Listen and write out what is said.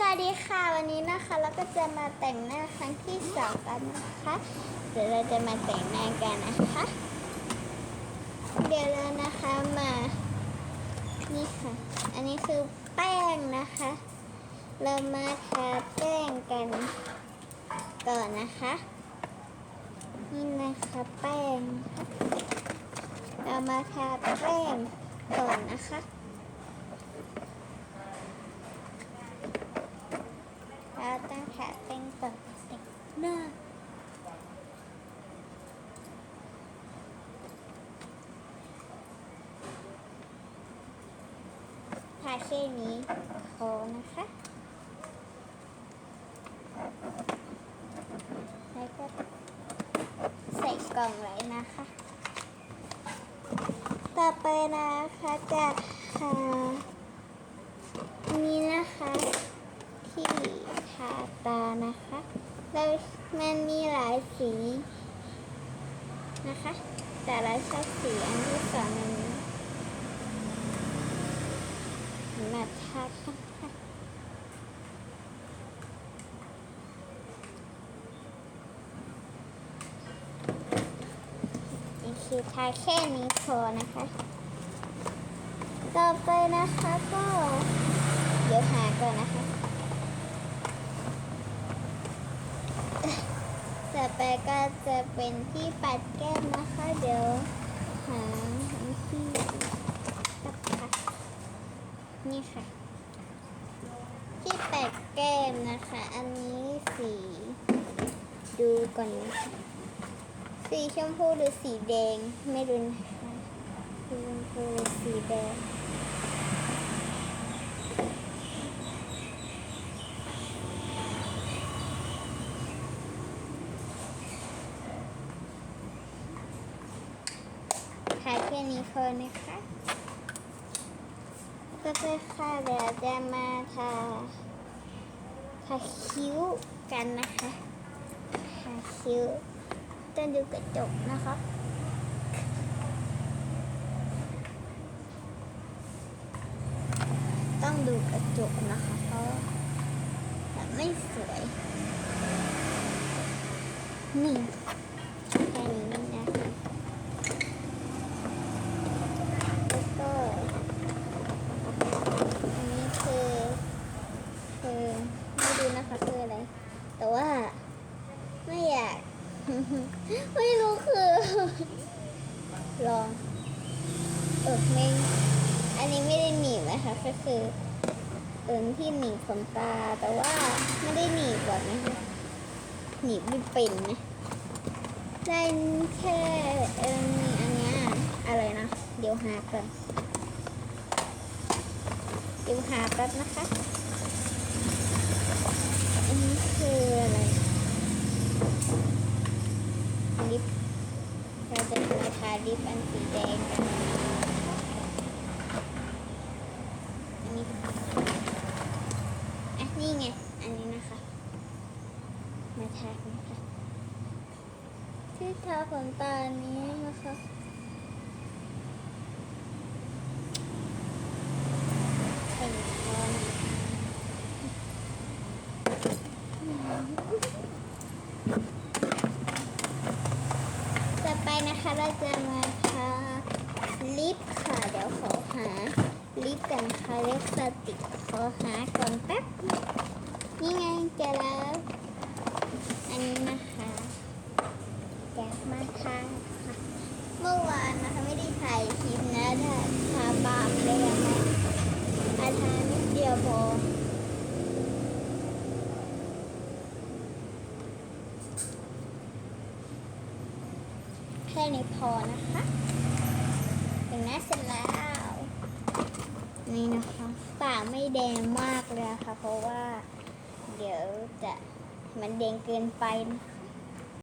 สวัสดีค่ะวันนี้นะคะเราก็จะมาแต่งหน้าครั้งที่สองกันนะคะเดี๋ยวเราจะมาแต่งหน้ากันนะคะ เดี๋ยวเรานะคะมานี่ค่ะ อันนี้คือแป้งนะคะ เรามาทาแป้งกันก่อนนะคะ นี่นะคะแป้งะะเรามาทาแป้งก่อนนะคะ เราต้องทาแป้งก่อนแต่งหน้าทาแค่นี้พอนะคะ แล้วก็ใส่กล่องไว้นะคะ ต่อไปนะคะจะทานี่นะคะที่าตานะคะแล้วมันมีหลายสีนะคะ แต่เราชอบสีอันที่สองอันนี้มาทากันค่ะคือทาแค่นี้พอนะคะ ต่อไปนะคะก็เดี๋ยวหาก่อนนะคะ ต่อไปก็จะเป็นที่ปัดแก้มนะคะ เดี๋ยวหาที่ปัดค่ะนี่ค่ะ ที่ปัดแก้มนะคะ อันนี้สีดูก่อนนะคะสีชมพูหรือสีแดงไม่รู้นะคะสีชมพูหรือสีแดง ทาแค่นี้พอนะคะก็ไปค่ะเดี๋ยวจะมาทาทาคิ้วกันนะคะทาคิ้วต้องดูกระจกนะคะต้องดูกระจกนะคะเพราะว่าไม่สวยนี่ค่นี้นะคะ แล้วก็อันนี้คือคือไม่ดูนะคะคืออะไร แต่ว่าไม่อยาก ไม่รู้ คือลองเออไม่อันนี้ไม่ได้หนีบนะคะก็คือเอินที่หนีบขนตาแต่ว่าไม่ได้หนีบก่อนนะคะหนีบไม่เป็นนะได้แค่เออนี่อันเนี้ยอะไรนะเดี๋ยวหาก่อนเดี๋ยวหาแป๊บนะคะอันนี้คืออะไรลิปเราจะ มาทาลิปอันสีแดงอันนี้อะนี่ไง อันนี้นะคะ มาทากันค่ะที่ทาขนตานี้นะคะเป็นคอนต่อไป นะคะเราจะมาทาลิปค่ะ เดี๋ยวขอหาลิปกันค่ะลิปสติกขอหาก่อนแป๊บนี่ไงเจอแล้วอันนี้นะคะแกะมาทาค่ะเมื่อวานนะคะไม่ได้ถ่ายคลิปนะถ้าทาบางเลยนะอาทานิดเดียวพอแค่นี้พอนะคะถึงหน้าเสร็จแล้วนี่นะคะปากไม่แดงมากเลยอะค่ะเพราะว่า เดี๋ยวจะมันแดงเกินไปนะคะ